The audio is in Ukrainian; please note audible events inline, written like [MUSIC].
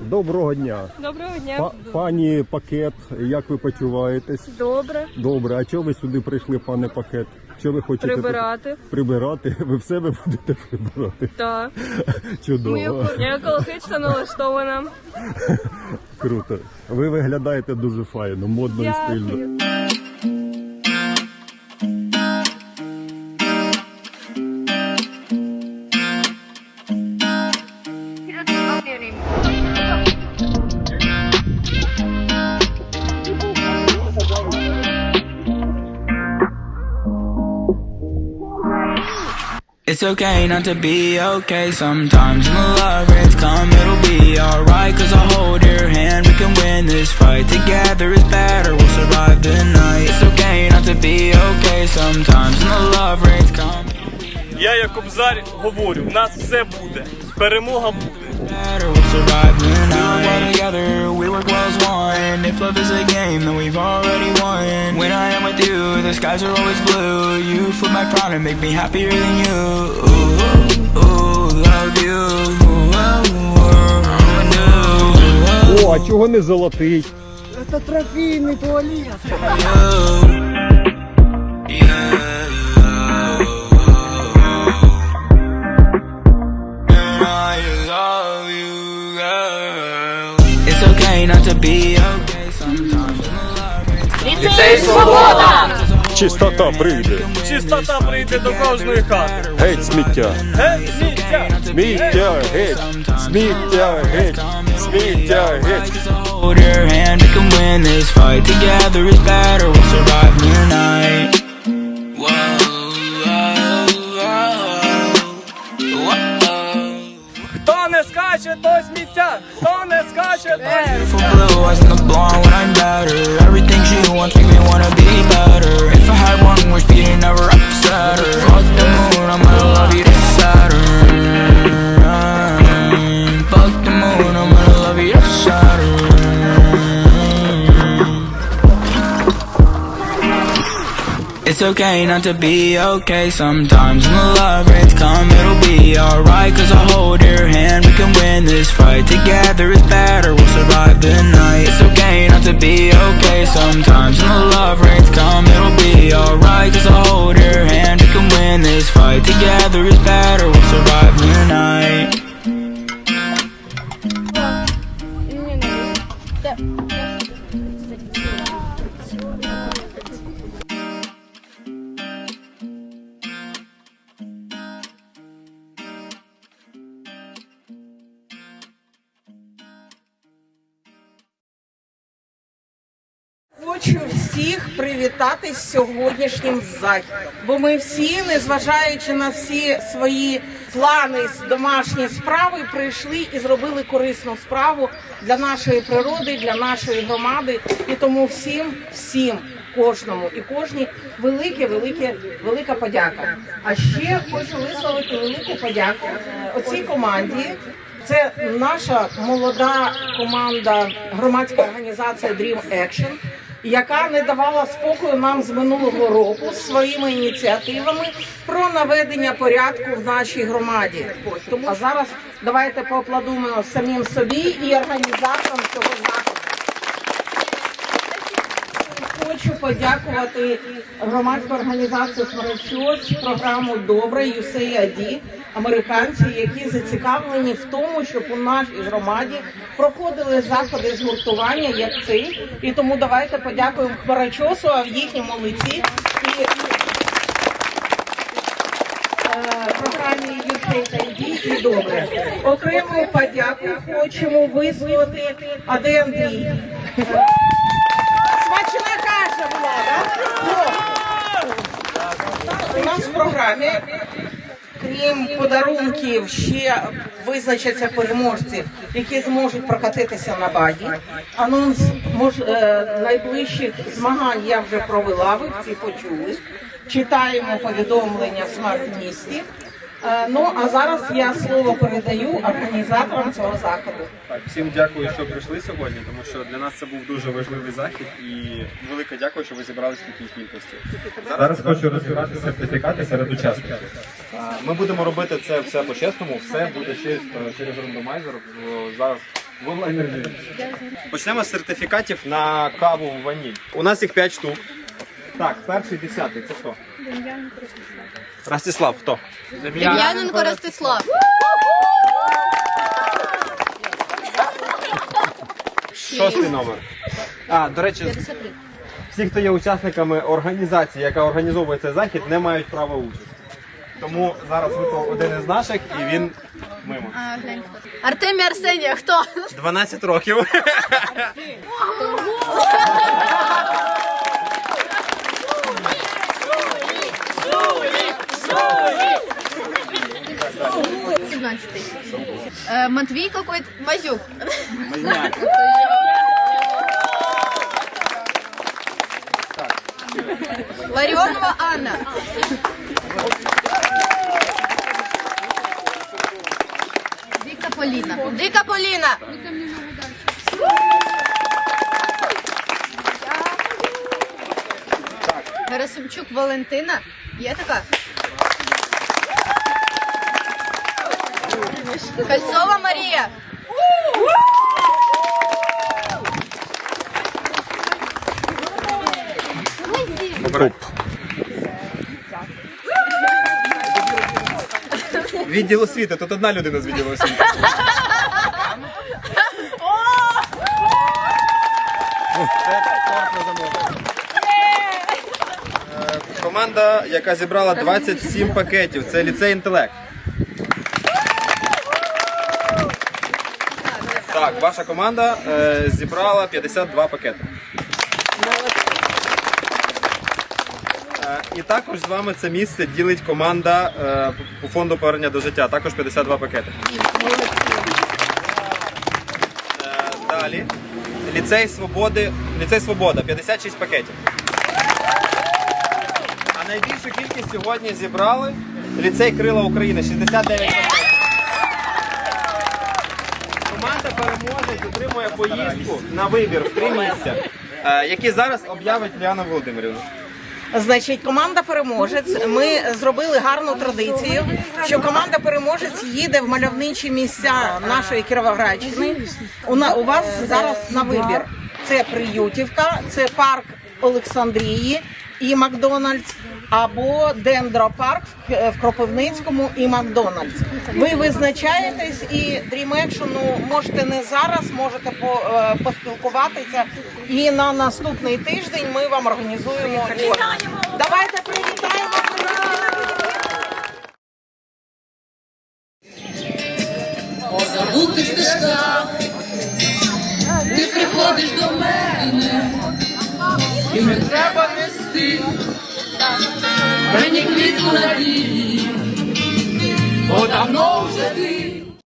Доброго дня. Доброго дня. Па- пані пакет, як ви почуваєтесь? Добре. Добре, а чого ви сюди прийшли, пане пакет? Що ви хочете тут Прибирати. прибирати? Ви в себе будете прибирати? Так. [LAUGHS] Чудово, Я екологічно налаштована. круто. Ви виглядаєте дуже файно, модно і стильно. Дякую. It's okay not to be okay sometimes When the love rains come, it'll be alright Cause I'll hold your hand, we can win this fight Together is better, we'll survive the night It's okay not to be okay sometimes When the love rains come Я як кобзар говорю, в нас все буде. Перемога буде. better, we'll survive the night We work together, we work well as one If love is a game, then we've already won When I am with you, the skies are always blue You flip my crown and make me happier than you Ooh, ooh, love you Ooh, ooh, ooh, I'ma do О, а чого не золотий? you Yeah I love you, girl It's okay not to be okay sometimes Чистота прийде. Чистота прийде до кожної хати. Геть сміття. Геть, сміття! Сміття геть. Сміття геть. Сміття геть. Hold your hand, we can win this fight. Together is better, we'll survive the night. Хто не скаче, то сміття! Хто не скаче, то Beautiful It's okay not to be okay. Sometimes When the love rains come, it'll be alright. Cause I'll hold your hand, we can win this fight Together. Is better, we'll survive the night. It's okay not to be okay. Sometimes When the love rains come, it'll be alright. Cause I'll hold your hand, we can win this fight Together. Is better, we'll survive the night Хочу всіх привітати з сьогоднішнім західом, бо ми всі, незважаючи на всі свої плани, домашні справи, прийшли і зробили корисну справу для нашої природи, для нашої громади. І тому всім, всім, кожному і кожній велике, велике, велика подяка. А ще хочу висловити велику подяку е, оцій команді. Це наша молода команда, громадська організація Dream Action, яка не давала спокою нам з минулого року своїми ініціативами про наведення порядку в нашій громаді. Тому а зараз давайте поаплодуємо самим собі і організаторам цього заходу. Хочу подякувати громадську організацію «Смеречос», програму Добре USAID, американці, які зацікавлені в тому, щоб у нашій громаді проходили заходи згуртування, як цей. І тому давайте подякуємо Хмарачосу, а в їхньому лиці і е, програмі USAID і добре. Окрему подяку хочемо висловити Андрій. Смачна каша була, так? У нас в програмі, крім подарунків, ще визначаться переможці, які зможуть прокатитися на баді. Анонс мож, е, найближчих змагань я вже провела, ви всі почули. Читаємо повідомлення в смарт-місті. Е, Ну а зараз я слово передаю організаторам цього заходу. Так, всім дякую, що прийшли сьогодні, тому що для нас це був дуже важливий захід і велике дякую, що ви зібралися в такій кількості. Зараз хочу розіграти сертифікати серед учасників. Е, Ми будемо робити це все по-чесному, все буде ще е, через рандомайзер зараз в онлайн режимі. Почнемо з сертифікатів на каву в ваніль. У нас їх 5 штук. Так, перший десятий це хто? Ростислав, хто? Дем'яненко Ростислав. Шостий номер. А, до речі, всі, хто є учасниками організації, яка організовує цей захід, не мають права участі. Тому зараз випав один із наших і він мимо. Артемій Арсенія, хто? 12 років. Сімнадцятий. Е, Матвій какой-то. Мазюк. Ларіонова Анна. Дика Поліна. Дика Поліна. Герасимчук Валентина. Є така? Кольцова Марія. Відділ освіти, тут одна людина з відділу освіти. Це торт замовлення. Е, Команда, яка зібрала 27 пакетів, це ліцей інтелект. Так, ваша команда е, зібрала 52 пакети. Е, І також з вами це місце ділить команда е, фонду повернення до життя, також 52 пакети. Е, Далі. Ліцей Свободи, ліцей Свобода, 56 пакетів. А найбільшу кількість сьогодні зібрали ліцей Крила України, 69 пакетів. Команда переможець отримує поїздку на вибір в три місця, е, які зараз об'явить Ліана Володимирівна. Значить, команда переможець. Ми зробили гарну традицію, що команда переможець їде в мальовничі місця нашої Кіровоградщини. У вас зараз на вибір. Це Приютівка, це парк Олександрії і Макдональдс. Або Дендропарк в- Кропивницькому і Макдональдс. Ви визначаєтесь і Dream Action ну, можете не зараз, можете по, е, поспілкуватися. І на наступний тиждень ми вам організуємо. Давайте привітаємо. По забутих стежках ти приходиш до мене, і не треба нести мені квітку надії, бо давно вже ти